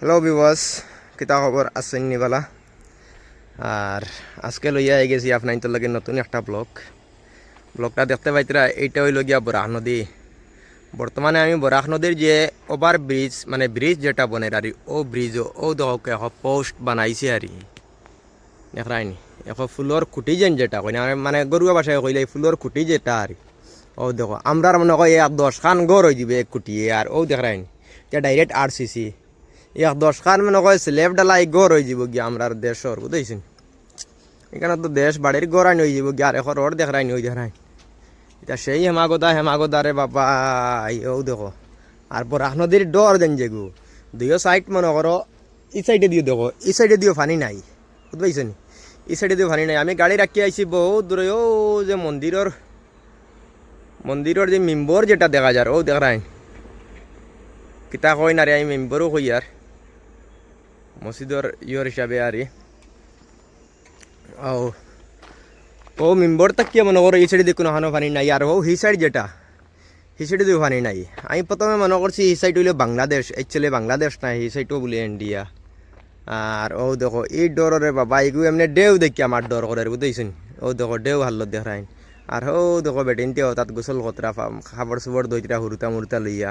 Hello বিবাস কিতা খবর আছেন নিবালা আর আজকে লইয়া আই গেছি আপনার লাগে নতুন একটা ব্লগ ব্লগটা দেখতে পাইতরা এইটা হইল গিয়া বরাক নদী। বর্তমানে আমি বরাক নদীর যে ওভার ব্রিজ মানে ব্রিজ যেটা বনে আর ও ব্রিজ ও এখন পোস্ট বানাইছে আর দেখায়নি এখন ফুলর খুঁটি যেন যেটা কই না মানে গরুয়া বাসায় কইলে ফুলর খুঁটি যেটা আর ও দেখো আমরা মনে কয় এক দশ খান গড় হয়ে যাবে এক খুঁটিয়ে আর ও দেখায়নি এটা ডাইরেক্ট আর সি সি এক দশ খান মনে কয় স্লেব ডালাই গড় হয়ে যাব গিয়া আমরা দেশর বুঝেছেন এখানে তো দেশ বাড়ির গড়াই হয়ে যাব গিয়া, আর এখন রোড দেখাই ওই দেখাই এটা সেই হেমাগদা রে বাবা ও দেখো। আর বরাক নদীর ডর দেন যেগু দুইও সাইড মনে করো, এই সাইডে দিও দেখো, এই সাইডে দিও পানি নাই বুঝতে পাইছেন এই সাইডে দিও পানি নাই। আমি গাড়ি রাখি আইছি বহুত দূরে ও যে মন্দিরের মন্দিরের যে মেম্বর যেটা দেখা যায় ও দেখাই কিতা কই না রে আমি মেম্বরও কই আর মসজিদর ইয়র হিসাবে আর ও ও মেম্বর তাক কি মনে করো এই সাইডে দিয়ে কোনো হানো পানি নাই আর ও হি সাইড যেটা হি সাইডে দিয়ে পানি নাই আমি প্রথমে মনে করছি এই সাইড হইলে বাংলাদেশ অ্যাকচুয়ালি বাংলাদেশ নাই এই সাইডও বলে ইন্ডিয়া আর ও দেখো এই ডরে বাবা এগুলো এমনি ডেউ দেখি আমার ডর করে বুঝতেছেন ও দেখো ডেউ হাল্লত দেখাইন আর ও দেখো বেটিনতে তাত গোসল কতরা খাবার সুবর দইতরা হুরুতা মুরুতা লইয়া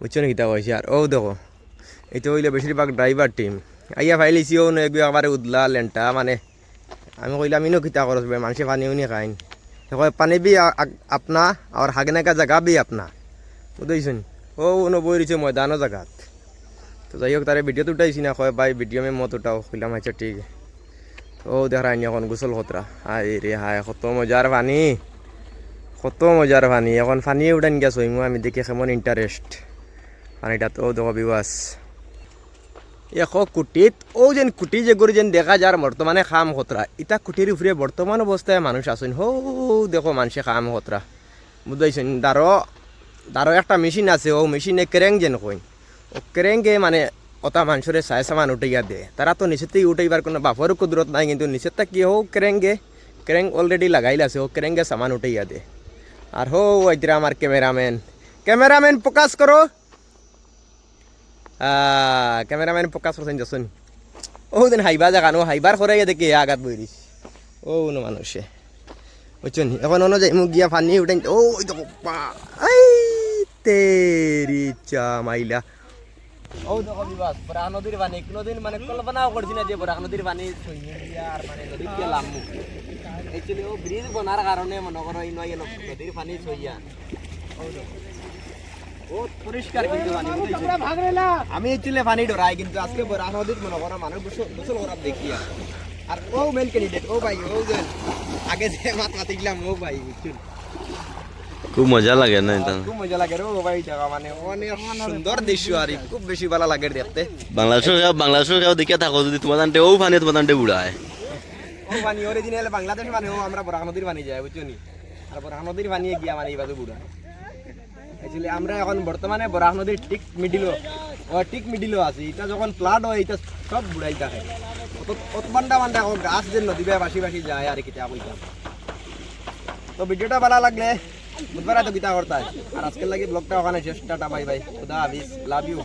বুঝছ নি কিতা কইছে আর ও দেখো এটা হইলে বেশিরভাগ ড্রাইভার টিম আইয়া ফাইলিছি ও এগুলো আবার উদলা লেন্টা মানে আমি কইলাম, ইনো কিতা করস বে মানুষে পানি উনি খাইন। কয়, পানি বি আপনা আর হাগনে কা জায়গা বি আপনা। বুঝতেছেন ও উনো বই রয়েছে ময়দানো জায়গাত তো যাই হোক তারে ভিডিও তো উঠাইছি না, কয়, ভাই ভিডিও মে মত উঠাও। কইলাম আচ্ছা ঠিক। ও দেখাই নি এখন গোসল খতরা হাই রে হাই, কত মজার পানি? কত মজার পানি? এখন পানি উঠান গেছ আমি দেখি কেমন ইন্টারেস্ট পানিটা তো দেখো বিবাস। এশ কুটিত ও যেন কুটি যে গরু যেন দেখা যার বর্তমানে খাম খতরা ইটা কুটির উপরে বর্তমান অবস্থায় মানুষ আছেন, হো দেখো মানুষে খাম খতরা বুঝাইছেন দারো দারো একটা মেশিন আছে ও মেশিনে কেরেং যেন কইন। ও কেরেঙ্গে মানে অতা মানুষের চাই সামান উঠাইয়া দে। তারা তো নিচেতেই উঠাইবার কোনো বাপরও কুদরত নাই, কিন্তু নিচেরটা কি হো কেরেঙ্গে কেরেং অলরেডি লাগাইল আছে ও কেরেঙ্গে সামান উঠাইয়া দে। আর হো আইতরা আমার ক্যামেরাম্যান ক্যামেরাম্যান প্রকাশ করো ক্যামেরাম্যান প্রকাশ করছেন যখন ও দিন হাইবা জাগানো হাইবার করে দেখি আগাত বইরিস ও ন মানুষে বুঝছেন এখন অন্য যাই মুখ গিয়া ফানি উঠেন ও দেখো তেরি চা মাইলা নদীর পানি কোনোদিন মানে কল্পনাও করছি না যে বরাক নদীর পানি আর মানে নদীর দিয়ে লামু একচুয়ালি ও ব্রিজ বনার কারণে মনে করো নদীর পানি ছইয়া পানি? আমি একচুয়ালি পানি ডরাই কিন্তু আজকে মনে করো মানুষ গোসল করার দেখি আর। ও মেন ক্যান্ডিডেট ও ভাই ও যে আগে যে মাত ও ভাই বুঝছেন খুব মজা লাগে না এটা? খুব মজা লাগে রে ও ভাই জায়গা মানে অনেক সুন্দর দৃশ্য আর খুব বেশি ভালো লাগে দেখতে। বাংলাদেশের বাংলাদেশের দেখে থাকো যদি তোমার তান্তে ও ফানি তোমার তান্তে উড়ায় ও পানি অরিজিনাল বাংলাদেশ মানে ও আমরা বরাক নদীর পানি যায় বুঝছ নি? আর বরাক নদীর পানি গিয়া মানে এইভাবে বুড়া। অ্যাকচুয়ালি আমরা এখন বর্তমানে বরাহ নদীর ঠিক মিডিলও ঠিক মিডিলও আছি। এটা যখন ফ্লাড হয়, এটা সব বুড়াই থাকে অত বান্ডা এখন গাছ যে নদী বেয়ে বাসি বাসি যায় আর কিতা বলতাম তো ভিডিওটা ভালো লাগলে বুধবার এত গীতা করতে আর আজকের লাগি ব্লগটা ওখানে শেষ। টাটা বাই বাই খুদা হাফিজ। Love you